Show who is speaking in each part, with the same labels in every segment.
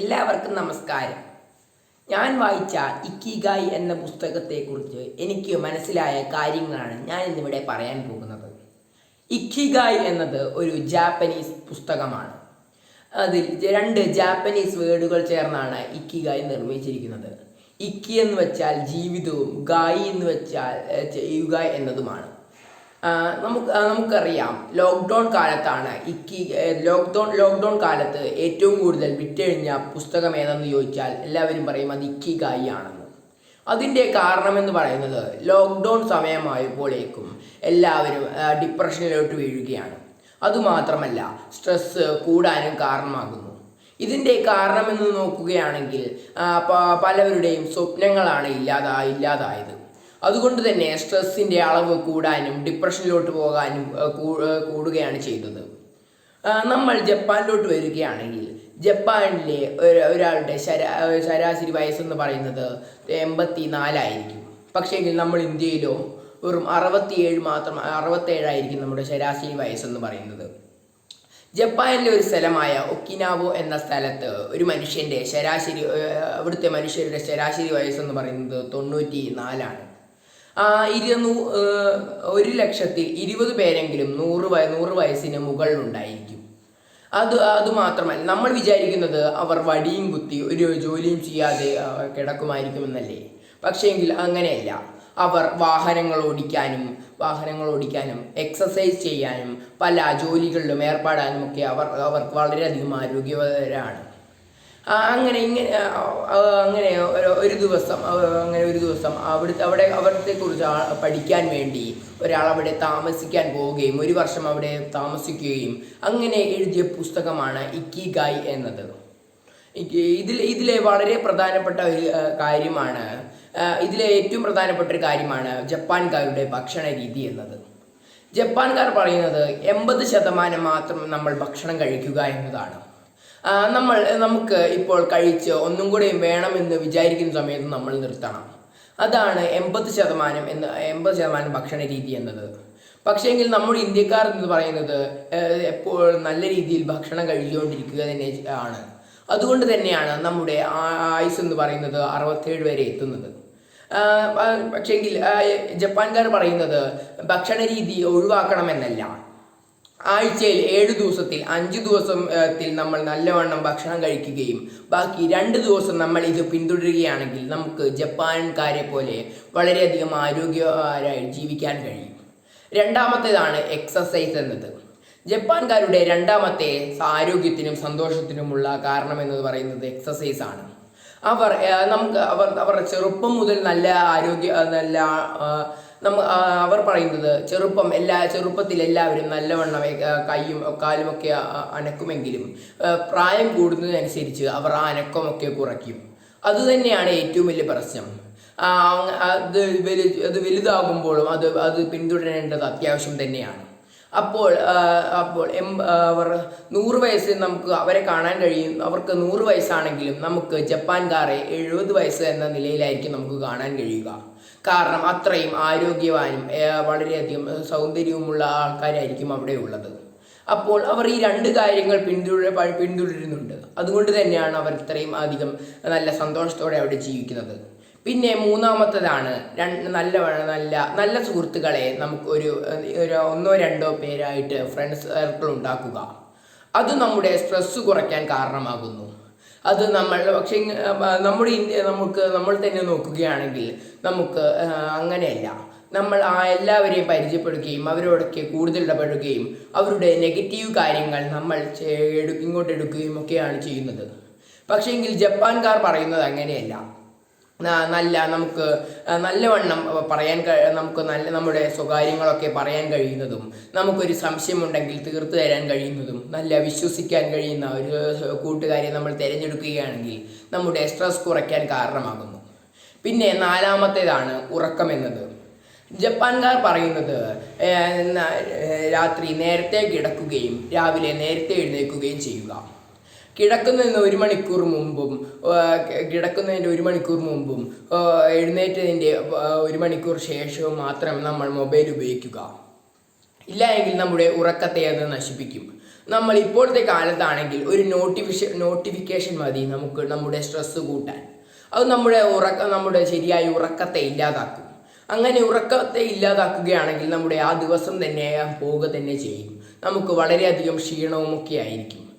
Speaker 1: എല്ലാവർക്കും നമസ്കാരം. ഞാൻ വായിച്ച ഇക്കിഗായ് എന്ന പുസ്തകത്തെക്കുറിച്ച് എനിക്ക് മനസ്സിലായ കാര്യങ്ങളാണ് ഞാൻ ഇന്നിവിടെ പറയാൻ പോകുന്നത്. ഇക്കിഗായ് എന്നത് ഒരു ജാപ്പനീസ് പുസ്തകമാണ്. അതിൽ രണ്ട് ജാപ്പനീസ് വേർഡുകൾ ചേർന്നാണ് ഇക്കിഗായ് നിർമ്മിച്ചിരിക്കുന്നത്. ഇക്കി എന്ന് വെച്ചാൽ ജീവിതവും ഗായി എന്ന് വെച്ചാൽ ചെയ്യുക എന്നതുമാണ്. നമുക്ക് നമുക്കറിയാം ലോക്ക്ഡൗൺ കാലത്താണ് ഇക്കി ലോക്ക്ഡൗൺ ലോക്ക്ഡൗൺ കാലത്ത് ഏറ്റവും കൂടുതൽ വിറ്റഴിഞ്ഞ പുസ്തകം ഏതെന്ന് ചോദിച്ചാൽ എല്ലാവരും പറയും അത് ഇക്കി ഗായി ആണെന്ന്. അതിന്റെ കാരണമെന്ന് പറയുന്നത് ലോക്ക്ഡൗൺ സമയമായപ്പോഴേക്കും എല്ലാവരും ഡിപ്രഷനിലോട്ട് വീഴുകയാണ്. അതുമാത്രമല്ല സ്ട്രെസ്സ് കൂടാനും കാരണമാകുന്നു. ഇതിന്റെ കാരണമെന്ന് നോക്കുകയാണെങ്കിൽ പലവരുടെയും സ്വപ്നങ്ങളാണ് ഇല്ലാതായി ഇല്ലാതായത്. അതുകൊണ്ട് തന്നെ സ്ട്രെസ്സിന്റെ അളവ് കൂടാനും ഡിപ്രഷനിലോട്ട് പോകാനും കൂടുകയാണ് ചെയ്തത്. നമ്മൾ ജപ്പാനിലോട്ട് വരികയാണെങ്കിൽ ജപ്പാനിലെ ഒരാളുടെ ശരാ ശരാശരി വയസ്സെന്ന് പറയുന്നത് എൺപത്തി നാലായിരിക്കും പക്ഷേങ്കിൽ നമ്മൾ ഇന്ത്യയിലോ വെറും അറുപത്തിയേഴ് മാത്രം അറുപത്തേഴായിരിക്കും നമ്മുടെ ശരാശരി വയസ്സെന്ന് പറയുന്നത്. ജപ്പാനിലെ ഒരു സ്ഥലമായ ഒക്കിനാവോ എന്ന സ്ഥലത്ത് ഒരു മനുഷ്യന്റെ ശരാശരി അവിടുത്തെ മനുഷ്യരുടെ ശരാശരി വയസ്സെന്ന് പറയുന്നത് തൊണ്ണൂറ്റി നാലാണ് ഇരുന്നൂ ഒരു ലക്ഷത്തിൽ ഇരുപത് പേരെങ്കിലും നൂറ് വയ നൂറ് വയസ്സിന് മുകളിലുണ്ടായിരിക്കും. അത് അതുമാത്രമല്ല നമ്മൾ വിചാരിക്കുന്നത് അവർ വടിയും കുത്തി ഒരു ജോലിയും ചെയ്യാതെ കിടക്കുമായിരിക്കുമെന്നല്ലേ. പക്ഷേങ്കിൽ അങ്ങനെയല്ല. അവർ വാഹനങ്ങൾ ഓടിക്കാനും വാഹനങ്ങൾ ഓടിക്കാനും എക്സസൈസ് ചെയ്യാനും പല ജോലികളിലും ഏർപ്പെടാനും ഒക്കെ അവർ അവർക്ക് വളരെയധികം ആരോഗ്യവരാണ് അങ്ങനെ ഇങ്ങനെ അങ്ങനെ ഒരു- ദിവസം അങ്ങനെ ഒരു ദിവസം അവിടുത്തെ അവിടെ അവിടത്തെ കുറിച്ച് പഠിക്കാൻ വേണ്ടി ഒരാൾ അവിടെ താമസിക്കാൻ പോവുകയും ഒരു വർഷം അവിടെ താമസിക്കുകയും അങ്ങനെ എഴുതിയ പുസ്തകമാണ് ഇക്കി ഗായ് എന്നത് ഇതിൽ ഇതിലെ വളരെ പ്രധാനപ്പെട്ട ഒരു കാര്യമാണ് ഇതിലെ ഏറ്റവും പ്രധാനപ്പെട്ട ഒരു കാര്യമാണ് ജപ്പാൻകാരുടെ ഭക്ഷണ രീതി എന്നത്. ജപ്പാൻകാർ പറയുന്നത് എൺപത് ശതമാനം മാത്രം നമ്മൾ ഭക്ഷണം കഴിക്കുക എന്നതാണ്. നമ്മൾ നമുക്ക് ഇപ്പോൾ കഴിച്ച് ഒന്നും കൂടെ വേണമെന്ന് വിചാരിക്കുന്ന സമയത്ത് നമ്മൾ നിർത്തണം. അതാണ് എൺപത് ശതമാനം എന്ന് എൺപത് ശതമാനം ഭക്ഷണ രീതി എന്നത്. പക്ഷേങ്കിൽ നമ്മുടെ ഇന്ത്യക്കാർ എന്ന് പറയുന്നത് എപ്പോഴും നല്ല രീതിയിൽ ഭക്ഷണം കഴിച്ചുകൊണ്ടിരിക്കുക തന്നെ ആണ്. അതുകൊണ്ട് തന്നെയാണ് നമ്മുടെ ആയുസ് എന്ന് പറയുന്നത് അറുപത്തേഴ് വരെ എത്തുന്നത്. പക്ഷേങ്കിൽ ജപ്പാൻകാർ പറയുന്നത് ഭക്ഷണ രീതി ഒഴിവാക്കണമെന്നല്ല. ആഴ്ചയിൽ ഏഴ് ദിവസത്തിൽ അഞ്ച് ദിവസത്തിൽ നമ്മൾ നല്ലവണ്ണം ഭക്ഷണം കഴിക്കുകയും ബാക്കി രണ്ട് ദിവസം നമ്മൾ ഇത് പിന്തുടരുകയാണെങ്കിൽ നമുക്ക് ജപ്പാൻകാരെ പോലെ വളരെയധികം ആരോഗ്യകരായി ജീവിക്കാൻ കഴിയും. രണ്ടാമത്തേതാണ് എക്സസൈസ് എന്നത്. ജപ്പാൻകാരുടെ രണ്ടാമത്തെ ആരോഗ്യത്തിനും സന്തോഷത്തിനുമുള്ള കാരണം എന്ന് പറയുന്നത് എക്സസൈസ് ആണ്. അവർ നമുക്ക് അവർ അവർ ചെറുപ്പം മുതൽ നല്ല ആരോഗ്യ നല്ല നമ്മ അവർ പറയുന്നത് ചെറുപ്പം എല്ലാ ചെറുപ്പത്തിൽ എല്ലാവരും നല്ലവണ്ണം കൈയും കാലുമൊക്കെ അനക്കുമെങ്കിലും പ്രായം കൂടുന്നതിനനുസരിച്ച് അവർ ആ അനക്കമൊക്കെ കുറയ്ക്കും. അതുതന്നെയാണ് ഏറ്റവും വലിയ പ്രശ്നം. അത് വലു അത് വലുതാകുമ്പോഴും അത് അത് പിന്തുടരേണ്ടത് അത്യാവശ്യം തന്നെയാണ്. അപ്പോൾ അപ്പോൾ എം അവർ നൂറ് വയസ്സിൽ നമുക്ക് അവരെ കാണാൻ കഴിയും. അവർക്ക് നൂറ് വയസ്സാണെങ്കിലും നമുക്ക് ജപ്പാൻകാരെ എഴുപത് വയസ്സ് എന്ന നിലയിലായിരിക്കും നമുക്ക് കാണാൻ കഴിയുക. കാരണം അത്രയും ആരോഗ്യവാനും വളരെയധികം സൗന്ദര്യവുമുള്ള ആൾക്കാരായിരിക്കും അവിടെ ഉള്ളത്. അപ്പോൾ അവർ ഈ രണ്ട് കാര്യങ്ങൾ പിന്തുടര പ- പിന്തുടരുന്നുണ്ട്. അതുകൊണ്ട് തന്നെയാണ് അവർ ഇത്രയും അധികം നല്ല സന്തോഷത്തോടെ അവിടെ ജീവിക്കുന്നത്. പിന്നെ മൂന്നാമത്തതാണ് രണ്ട് നല്ല നല്ല നല്ല സുഹൃത്തുക്കളെ നമുക്ക് ഒരു ഒരു ഒന്നോ രണ്ടോ പേരായിട്ട് ഫ്രണ്ട്സ് സർക്കിൾ ഉണ്ടാക്കുക. അത് നമ്മുടെ സ്ട്രെസ്സ് കുറയ്ക്കാൻ കാരണമാകുന്നു. അത് നമ്മൾ പക്ഷേ നമ്മുടെ ഇന്ത്യ നമുക്ക് നമ്മൾ തന്നെ നോക്കുകയാണെങ്കിൽ നമുക്ക് അങ്ങനെയല്ല. നമ്മൾ ആ എല്ലാവരെയും പരിചയപ്പെടുകയും അവരോടൊക്കെ കൂടുതൽ ഇടപെടുകയും അവരുടെ നെഗറ്റീവ് കാര്യങ്ങൾ നമ്മൾ ഇങ്ങോട്ട് എടുക്കുകയും ഒക്കെയാണ് ചെയ്യുന്നത്. പക്ഷേ എങ്കിൽ ജപ്പാൻകാർ പറയുന്നത് അങ്ങനെയല്ല. നല്ല നമുക്ക് നല്ലവണ്ണം പറയാൻ നമുക്ക് നല്ല നമ്മുടെ സ്വകാര്യങ്ങളൊക്കെ പറയാൻ കഴിയുന്നതും നമുക്കൊരു സംശയമുണ്ടെങ്കിൽ തീർത്തു തരാൻ കഴിയുന്നതും നല്ല വിശ്വസിക്കാൻ കഴിയുന്ന ഒരു കൂട്ടുകാരെ നമ്മൾ തിരഞ്ഞെടുക്കുകയാണെങ്കിൽ നമ്മുടെ സ്ട്രെസ് കുറയ്ക്കാൻ കാരണമാകുന്നു. പിന്നെ നാലാമത്തേതാണ് ഉറക്കം എന്നത് ജപ്പാൻകാർ പറയുന്നത് രാത്രി നേരത്തെ കിടക്കുകയും രാവിലെ നേരത്തെ എഴുന്നേൽക്കുകയും ചെയ്യുക. കിടക്കുന്നതിന് ഒരു മണിക്കൂർ മുമ്പും കിടക്കുന്നതിന്റെ ഒരു മണിക്കൂർ മുമ്പും എഴുന്നേറ്റതിന്റെ ഒരു മണിക്കൂർ ശേഷവും മാത്രം നമ്മൾ മൊബൈൽ ഉപയോഗിക്കുക. ഇല്ല എങ്കിൽ നമ്മുടെ ഉറക്കത്തെ അത് നശിപ്പിക്കും. നമ്മൾ ഇപ്പോഴത്തെ കാലത്താണെങ്കിൽ ഒരു നോട്ടിഫിഷ നോട്ടിഫിക്കേഷൻ മതി നമുക്ക് നമ്മുടെ സ്ട്രെസ്സ് കൂട്ടാൻ. അത് നമ്മുടെ ഉറക്ക നമ്മുടെ ശരിയായ ഉറക്കത്തെ ഇല്ലാതാക്കും. അങ്ങനെ ഉറക്കത്തെ ഇല്ലാതാക്കുകയാണെങ്കിൽ നമ്മുടെ ആ ദിവസം തന്നെ പോവുക തന്നെ ചെയ്യും. നമുക്ക് വളരെയധികം ക്ഷീണവും ഒക്കെ ആയിരിക്കും.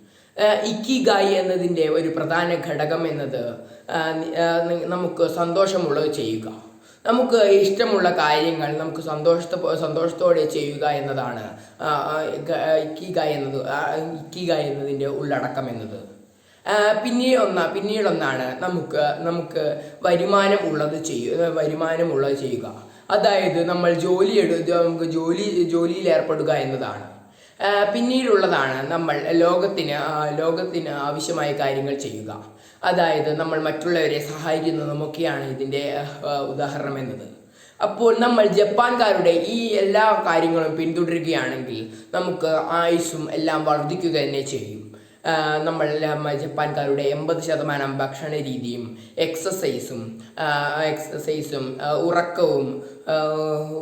Speaker 1: ഇക്കിഗായി എന്നതിന്റെ ഒരു പ്രധാന ഘടകം എന്നത് നമുക്ക് സന്തോഷമുള്ളത് ചെയ്യുക. നമുക്ക് ഇഷ്ടമുള്ള കാര്യങ്ങൾ നമുക്ക് സന്തോഷത്തെ സന്തോഷത്തോടെ ചെയ്യുക എന്നതാണ് ഇക്കിഗ എന്നത് ഇക്കിഗ എന്നതിന്റെ ഉള്ളടക്കം എന്നത്. പിന്നെ പിന്നീട് ഒന്ന പിന്നീടൊന്നാണ് നമുക്ക് നമുക്ക് വരുമാനം ഉള്ളത് ചെയ്യുക വരുമാനമുള്ളത് ചെയ്യുക. അതായത് നമ്മൾ ജോലി എടുത്ത് നമുക്ക് ജോലി ജോലിയിൽ ഏർപ്പെടുക എന്നതാണ്. പിന്നീടുള്ളതാണ് നമ്മൾ ലോകത്തിന് ലോകത്തിന് ആവശ്യമായ കാര്യങ്ങൾ ചെയ്യുക. അതായത് നമ്മൾ മറ്റുള്ളവരെ സഹായിക്കുന്നതുമൊക്കെയാണ് ഇതിന്റെ ഉദാഹരണം എന്നത്. അപ്പോൾ നമ്മൾ ജപ്പാൻകാരുടെ ഈ എല്ലാ കാര്യങ്ങളും പിന്തുടരുകയാണെങ്കിൽ നമുക്ക് ആയുസ്സും എല്ലാം വർദ്ധിക്കുക തന്നെ ചെയ്യും. നമ്മൾ ജപ്പാൻകാരുടെ എൺപത് ശതമാനം ഭക്ഷണ രീതിയും എക്സസൈസും എക്സസൈസും ഉറക്കവും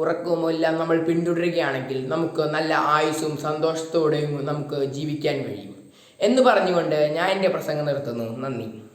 Speaker 1: ഉറക്കവും എല്ലാം നമ്മൾ പിന്തുടരുകയാണെങ്കിൽ നമുക്ക് നല്ല ആയുസ്സും സന്തോഷത്തോടെയും നമുക്ക് ജീവിക്കാൻ കഴിയും. എന്ന് പറഞ്ഞുകൊണ്ട് ഞാൻ എന്റെ പ്രസംഗം നിർത്തുന്നു. നന്ദി.